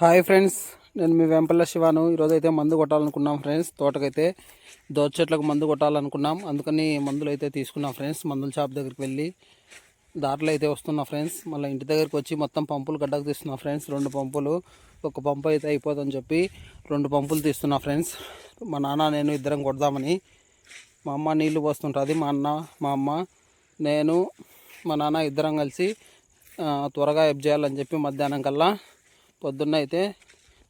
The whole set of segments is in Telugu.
హాయ్ ఫ్రెండ్స్ నేను మీ వెంపల్ల శివాను. ఈరోజు అయితే మందు కొట్టాలనుకున్నాం ఫ్రెండ్స్ తోటకైతే దోస చెట్లకు మందు కొట్టాలనుకున్నాం. అందుకని మందులు అయితే తీసుకున్నాం ఫ్రెండ్స్ మందుల షాప్ దగ్గరికి వెళ్ళి దారిలో అయితే వస్తున్నా ఫ్రెండ్స్ మళ్ళీ ఇంటి దగ్గరికి వచ్చి మొత్తం పంపులు గడ్డకు తీస్తున్నా ఫ్రెండ్స్ రెండు పంపులు ఒక పంపు అయితే అయిపోతుందని చెప్పి రెండు పంపులు తీస్తున్నా ఫ్రెండ్స్ మా నాన్న నేను ఇద్దరం కొడదామని మా అమ్మ నీళ్ళు పోస్తుంటుంది. మా అన్న మా అమ్మ నేను మా నాన్న ఇద్దరం కలిసి త్వరగా ఎబ్ చేయాలని చెప్పి మధ్యాహ్నం కల్లా పొద్దున్న అయితే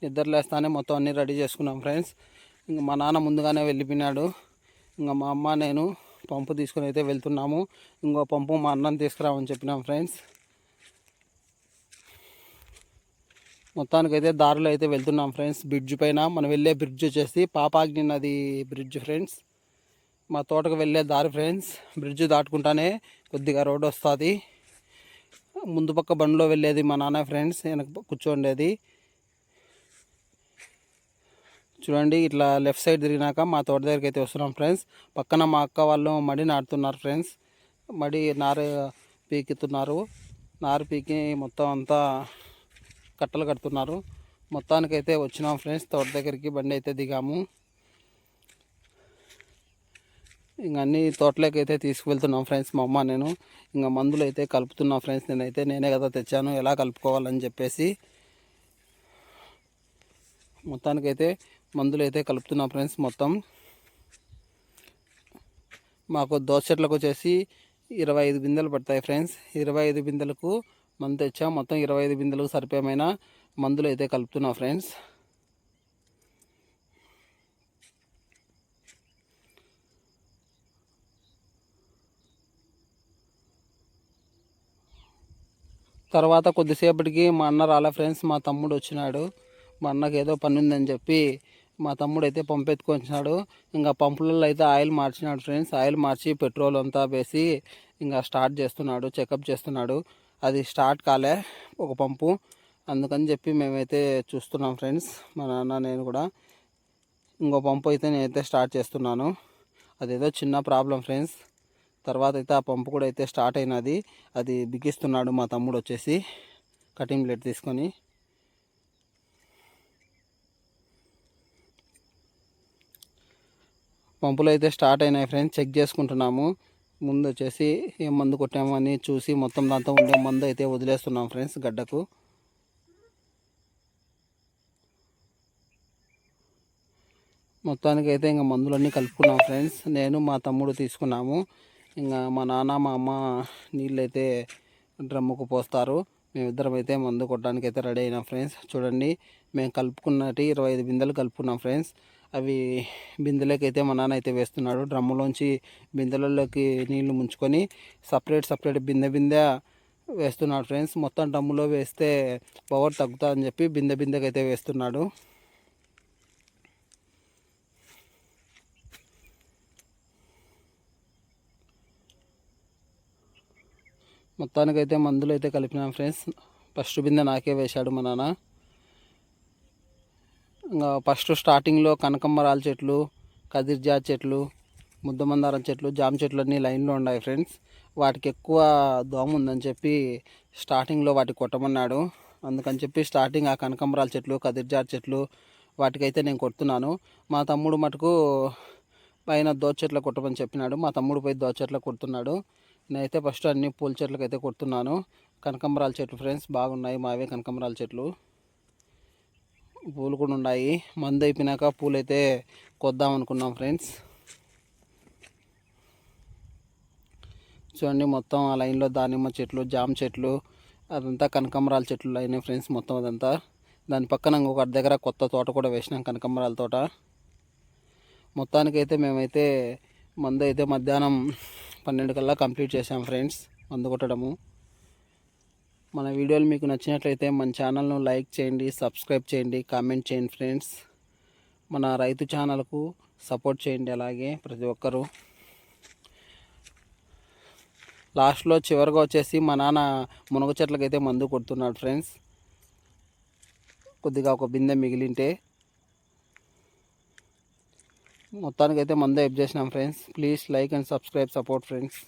నిద్రలేస్తానే మొత్తం అన్నీ రెడీ చేసుకున్నాం ఫ్రెండ్స్. ఇంకా మా నాన్న ముందుగానే వెళ్ళిపోయినాడు. ఇంకా మా అమ్మ నేను పంపు తీసుకుని అయితే వెళ్తున్నాము. ఇంకో పంపు మా అన్నని తీసుకురామని చెప్పినాం ఫ్రెండ్స్. మొత్తానికైతే దారిలో అయితే వెళ్తున్నాం ఫ్రెండ్స్. బ్రిడ్జ్ పైన మనం వెళ్ళే బ్రిడ్జ్ వచ్చేసి పాపాగ్ని నది బ్రిడ్జ్ ఫ్రెండ్స్. మా తోటకు వెళ్ళే దారి ఫ్రెండ్స్. బ్రిడ్జ్ దాటుకుంటానే కొద్దిగా రోడ్ వస్తుంది. ముందు పక్క బండిలో వెళ్ళేది మా నాన్న ఫ్రెండ్స్ వెనక కూర్చోండేది. చూడండి ఇట్లా లెఫ్ట్ సైడ్ తిరిగినాక మా తోట దగ్గరికి అయితే వస్తున్నాం ఫ్రెండ్స్. పక్కన మా అక్క వాళ్ళు మడి నాటుతున్నారు ఫ్రెండ్స్. మడి నారు పీకుతున్నారు. నారు పీకి మొత్తం అంతా కట్టలు కడుతున్నారు. మొత్తానికైతే వచ్చినాం ఫ్రెండ్స్. తోట దగ్గరికి బండి అయితే దిగాము. ఇంక అన్ని తోటలోకి అయితే తీసుకువెళ్తున్నాం ఫ్రెండ్స్ మా అమ్మ నేను. ఇంకా మందులు అయితే కలుపుతున్నా ఫ్రెండ్స్ నేనైతే నేనే కదా తెచ్చాను. ఎలా కలుపుకోవాలని చెప్పేసి మొత్తానికైతే మందులు అయితే కలుపుతున్నా ఫ్రెండ్స్ మొత్తం. మాకు దోస చెట్లకు వచ్చేసి ఇరవై ఐదు బిందెలు పడతాయి ఫ్రెండ్స్. ఇరవై ఐదు బిందెలకు మందు తెచ్చాం. మొత్తం ఇరవై ఐదు బిందెలకు సరిపోయమైన మందులు అయితే కలుపుతున్నా ఫ్రెండ్స్. తర్వాత కొద్దిసేపటికి మా అన్న రాలే ఫ్రెండ్స్ మా తమ్ముడు వచ్చినాడు. మా అన్నకి ఏదో పని ఉందని చెప్పి మా తమ్ముడు అయితే పంపు ఎత్తుకొని వచ్చినాడు ఇంకా పంపులలో అయితే ఆయిల్ మార్చినాడు ఫ్రెండ్స్. ఆయిల్ మార్చి పెట్రోల్ అంతా వేసి ఇంకా స్టార్ట్ చేస్తున్నాడు చెకప్ చేస్తున్నాడు. అది స్టార్ట్ కాలే ఒక పంపు. అందుకని చెప్పి మేమైతే చూస్తున్నాం ఫ్రెండ్స్ మా నాన్న నేను కూడా. ఇంకో పంపు అయితే నేనైతే స్టార్ట్ చేస్తున్నాను. అదేదో చిన్న ప్రాబ్లం ఫ్రెండ్స్. తర్వాత అయితే ఆ పంపు కూడా అయితే స్టార్ట్ అయినది. అది బిగిస్తున్నాడు మా తమ్ముడు వచ్చేసి. కటింగ్ ప్లేట్ తీసుకొని. పంపులు అయితే స్టార్ట్ అయినాయి ఫ్రెండ్స్. చెక్ చేసుకుంటున్నాము. ముందు వచ్చేసి ఏం మందు కొట్టామని చూసి మొత్తం దాంతో ఉండే మందు అయితే వదిలేస్తున్నాం ఫ్రెండ్స్ గడ్డకు. మొత్తానికి అయితే ఇంకా మందులన్నీ కలుపుకున్నాం ఫ్రెండ్స్. నేను మా తమ్ముడు తీసుకున్నాము. ఇంకా మా నాన్న మా అమ్మ నీళ్ళు అయితే డ్రమ్ముకు పోస్తారు. మేమిద్దరం అయితే మందు కొట్టడానికి అయితే రెడీ అయినాం ఫ్రెండ్స్. చూడండి మేము కలుపుకున్నట్టు ఇరవై ఐదు బిందెలు కలుపుకున్నాం ఫ్రెండ్స్. అవి బిందెలకైతే అయితే మా నాన్న అయితే వేస్తున్నాడు. డ్రమ్ములోంచి బిందెలలోకి నీళ్ళు ముంచుకొని సపరేట్ సపరేట్ బిందె బిందె వేస్తున్నాడు ఫ్రెండ్స్. మొత్తం డ్రమ్ములో వేస్తే పవర్ తగ్గుతుందని చెప్పి బిందె బిందెకైతే వేస్తున్నాడు. మొత్తానికైతే మందులు అయితే కలిపినాం ఫ్రెండ్స్. ఫస్ట్ బిందె నాకే వేశాడు మా నాన్న. ఇంకా ఫస్ట్ స్టార్టింగ్లో కనకమ్మరాల చెట్లు కదిర్జా చెట్లు ముద్దమందారం చెట్లు జామ చెట్లు అన్నీ లైన్లో ఉన్నాయి ఫ్రెండ్స్. వాటికి ఎక్కువ దోమ ఉందని చెప్పి స్టార్టింగ్లో వాటికి కొట్టమన్నాడు. అందుకని చెప్పి స్టార్టింగ్ ఆ కనకంబరాల చెట్లు కదిర్జా చెట్లు వాటికైతే నేను కొడుతున్నాను. మా తమ్ముడు మటుకు పైన దోచ చెట్లు కొట్టమని చెప్పినాడు. మా తమ్ముడు పోయి దోచ చెట్లు కొడుతున్నాడు. నేనైతే ఫస్ట్ అన్ని పూల చెట్లకు అయితే కొడుతున్నాను. కనకంబరాల చెట్లు ఫ్రెండ్స్ బాగున్నాయి మావే కనకంబరాల చెట్లు. పూలు కూడా ఉన్నాయి. మందు అయిపోయినాక పూలు అయితే కొద్దాం అనుకున్నాం ఫ్రెండ్స్ చూడండి మొత్తం ఆ లైన్లో దానిమ్మ చెట్లు జామ చెట్లు అదంతా కనకంబరాల చెట్లు అయినాయి ఫ్రెండ్స్ మొత్తం అదంతా. దాని పక్కన ఇంకొక దగ్గర కొత్త తోట కూడా వేసినాం కనకంబరాల తోట. మొత్తానికైతే మేమైతే మందు అయితే మధ్యాహ్నం పన్నెండు కల్లా కంప్లీట్ చేశాం ఫ్రెండ్స్ మందు కొట్టడము. మన వీడియోలు మీకు నచ్చినట్లయితే మన ఛానల్ను లైక్ చేయండి సబ్స్క్రైబ్ చేయండి కామెంట్ చేయండి ఫ్రెండ్స్. మన రైతు ఛానల్కు సపోర్ట్ చేయండి అలాగే ప్రతి ఒక్కరూ. లాస్ట్లో చివరిగా వచ్చేసి మా నాన్న మునగ చెట్లకైతే మందు కొడుతున్నాడు ఫ్రెండ్స్. కొద్దిగా ఒక బిందె మిగిలింటే మొత్తానికైతే మందే ఎప్ చేసినాం friends please like and subscribe support friends